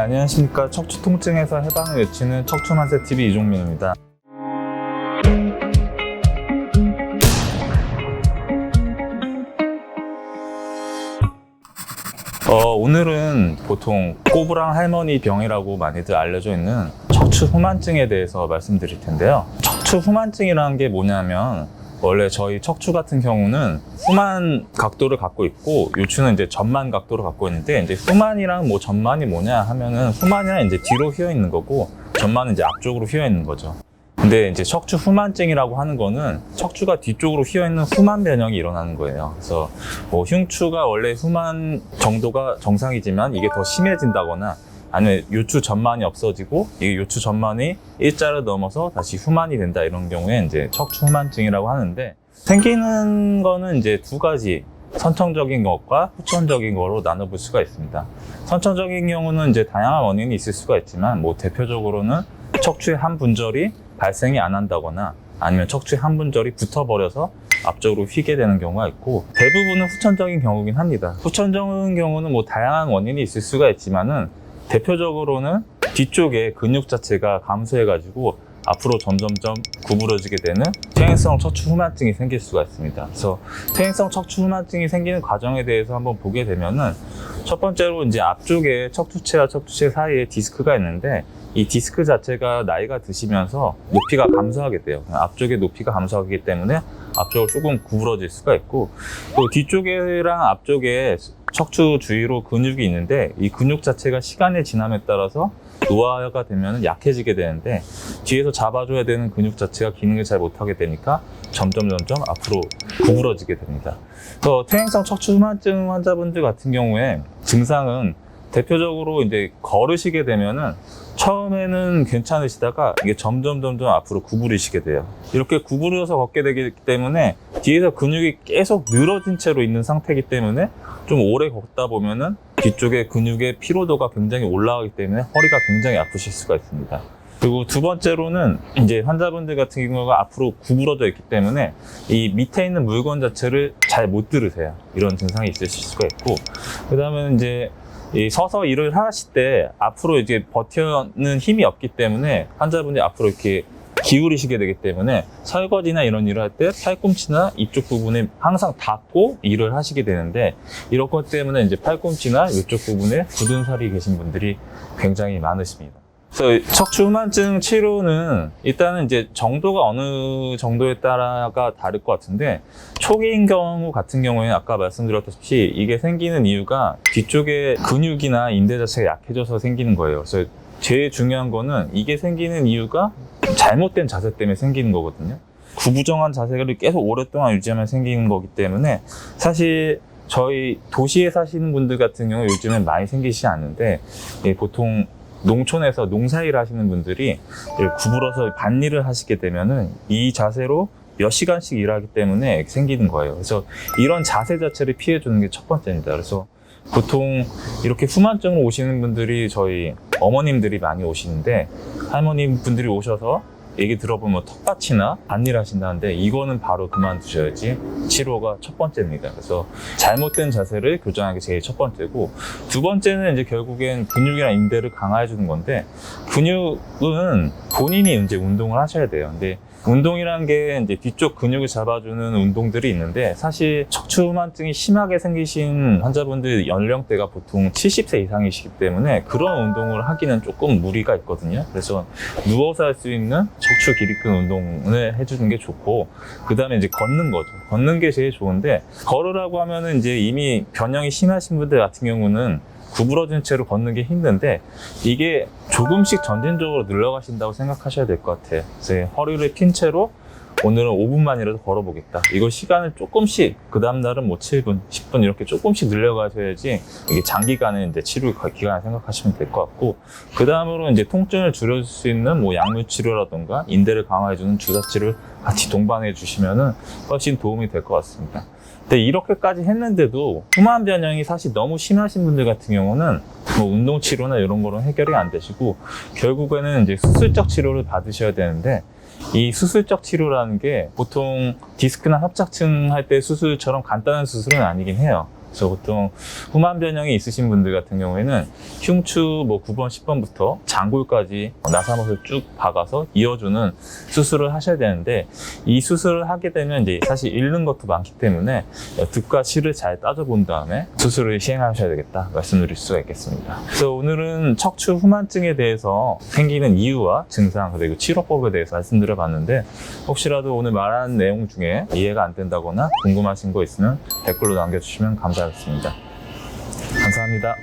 안녕하십니까. 척추 통증에서 해방을 외치는 척추만세 TV 이종민입니다. 어, 오늘은 보통 꼬부랑 할머니 병이라고 많이들 알려져 있는 척추 후만증에 대해서 말씀드릴 텐데요. 척추 후만증이라는 게 뭐냐면 원래 저희 척추 같은 경우는 후만 각도를 갖고 있고 요추는 이제 전만 각도를 갖고 있는데 이제 후만이랑 뭐 전만이 뭐냐 하면은 후만이랑 이제 뒤로 휘어 있는 거고 전만은 이제 앞쪽으로 휘어 있는 거죠. 근데 이제 척추 후만증이라고 하는 거는 척추가 뒤쪽으로 휘어 있는 후만 변형이 일어나는 거예요. 그래서 뭐 흉추가 원래 후만 정도가 정상이지만 이게 더 심해진다거나 아니면 요추 전만이 없어지고 이게 요추 전만이 일자를 넘어서 다시 후만이 된다 이런 경우에 이제 척추 후만증이라고 하는데 생기는 거는 이제 두 가지 선천적인 것과 후천적인 거로 나눠볼 수가 있습니다. 선천적인 경우는 이제 다양한 원인이 있을 수가 있지만 뭐 대표적으로는 척추의 한 분절이 발생이 안 한다거나 아니면 척추의 한 분절이 붙어버려서 앞쪽으로 휘게 되는 경우가 있고 대부분은 후천적인 경우긴 합니다. 후천적인 경우는 뭐 다양한 원인이 있을 수가 있지만은 대표적으로는 뒤쪽에 근육 자체가 감소해가지고 앞으로 점점점 구부러지게 되는 퇴행성 척추 후만증이 생길 수가 있습니다. 그래서 퇴행성 척추 후만증이 생기는 과정에 대해서 한번 보게 되면은 첫 번째로 이제 앞쪽에 척추체와 척추체 사이에 디스크가 있는데 이 디스크 자체가 나이가 드시면서 높이가 감소하게 돼요. 앞쪽에 높이가 감소하기 때문에 앞쪽으로 조금 구부러질 수가 있고 또 뒤쪽이랑 앞쪽에 척추 주위로 근육이 있는데 이 근육 자체가 시간의 지남에 따라서 노화가 되면 약해지게 되는데 뒤에서 잡아줘야 되는 근육 자체가 기능을 잘 못하게 되니까 점점 점점 앞으로 구부러지게 됩니다. 그래서 퇴행성 척추 후만증 환자분들 같은 경우에 증상은 대표적으로 이제 걸으시게 되면은 처음에는 괜찮으시다가 이게 점점 점점 앞으로 구부리시게 돼요. 이렇게 구부려서 걷게 되기 때문에 뒤에서 근육이 계속 늘어진 채로 있는 상태이기 때문에 좀 오래 걷다 보면은 뒤쪽에 근육의 피로도가 굉장히 올라가기 때문에 허리가 굉장히 아프실 수가 있습니다. 그리고 두 번째로는 이제 환자분들 같은 경우가 앞으로 구부러져 있기 때문에 이 밑에 있는 물건 자체를 잘 못 들으세요. 이런 증상이 있으실 수가 있고 그 다음에 이제 이 서서 일을 하실 때 앞으로 이제 버텨는 힘이 없기 때문에 환자분이 앞으로 이렇게 기울이시게 되기 때문에 설거지나 이런 일을 할 때 팔꿈치나 이쪽 부분에 항상 닿고 일을 하시게 되는데 이런 것 때문에 이제 팔꿈치나 이쪽 부분에 굳은 살이 계신 분들이 굉장히 많으십니다. 그래서 척추 후만증 치료는 일단은 이제 정도가 어느 정도에 따라가 다를 것 같은데 초기인 경우 같은 경우에 아까 말씀드렸다시피 이게 생기는 이유가 뒤쪽에 근육이나 인대 자체가 약해져서 생기는 거예요. 그래서 제일 중요한 거는 이게 생기는 이유가 잘못된 자세 때문에 생기는 거거든요. 구부정한 자세를 계속 오랫동안 유지하면 생기는 거기 때문에 사실 저희 도시에 사시는 분들 같은 경우 요즘엔 많이 생기지 않는데 예, 보통 농촌에서 농사일 하시는 분들이 구부러서 밭일을 하시게 되면은 이 자세로 몇 시간씩 일하기 때문에 생기는 거예요. 그래서 이런 자세 자체를 피해 주는 게 첫 번째입니다. 그래서 보통 이렇게 후만증으로 오시는 분들이 저희 어머님들이 많이 오시는데 할머님 분들이 오셔서 얘기 들어보면 턱받치나 밭일 하신다는데 이거는 바로 그만두셔야지 치료가 첫 번째입니다. 그래서 잘못된 자세를 교정하는 게 제일 첫 번째고 두 번째는 이제 결국엔 근육이나 인대를 강화해 주는 건데 근육은 본인이 이제 운동을 하셔야 돼요. 근데 운동이라는 게 이제 뒤쪽 근육을 잡아주는 운동들이 있는데 사실 척추 후만증이 심하게 생기신 환자분들 연령대가 보통 70세 이상이시기 때문에 그런 운동을 하기는 조금 무리가 있거든요. 그래서 누워서 할 수 있는 척추 기립근 운동을 해주는 게 좋고 그 다음에 이제 걷는 거죠. 걷는 게 제일 좋은데 걸으라고 하면은 이제 이미 변형이 심하신 분들 같은 경우는 구부러진 채로 걷는 게 힘든데 이게 조금씩 점진적으로 늘어가신다고 생각하셔야 될 것 같아요. 그래서 허리를 핀 채로 오늘은 5분만이라도 걸어보겠다. 이거 시간을 조금씩 그 다음 날은 뭐 7분, 10분 이렇게 조금씩 늘려가셔야지 이게 장기간의 이제 치료 기간을 생각하시면 될 것 같고 그 다음으로 이제 통증을 줄여줄 수 있는 뭐 약물 치료라던가 인대를 강화해주는 주사 치료를 같이 동반해 주시면은 훨씬 도움이 될 것 같습니다. 근데 이렇게까지 했는데도 후만 변형이 사실 너무 심하신 분들 같은 경우는 뭐 운동 치료나 이런 거는 해결이 안 되시고 결국에는 이제 수술적 치료를 받으셔야 되는데 이 수술적 치료라는 게 보통 디스크나 협착증 할 때 수술처럼 간단한 수술은 아니긴 해요. 그래서 보통 후만 변형이 있으신 분들 같은 경우에는 흉추 뭐 9번, 10번부터 장골까지 나사못을 쭉 박아서 이어주는 수술을 하셔야 되는데 이 수술을 하게 되면 이제 사실 잃는 것도 많기 때문에 득과 실을 잘 따져본 다음에 수술을 시행하셔야 되겠다 말씀드릴 수가 있겠습니다. 그래서 오늘은 척추 후만증에 대해서 생기는 이유와 증상 그리고 치료법에 대해서 말씀드려봤는데 혹시라도 오늘 말한 내용 중에 이해가 안 된다거나 궁금하신 거 있으면 댓글로 남겨주시면 감사 하겠습니다. 감사합니다.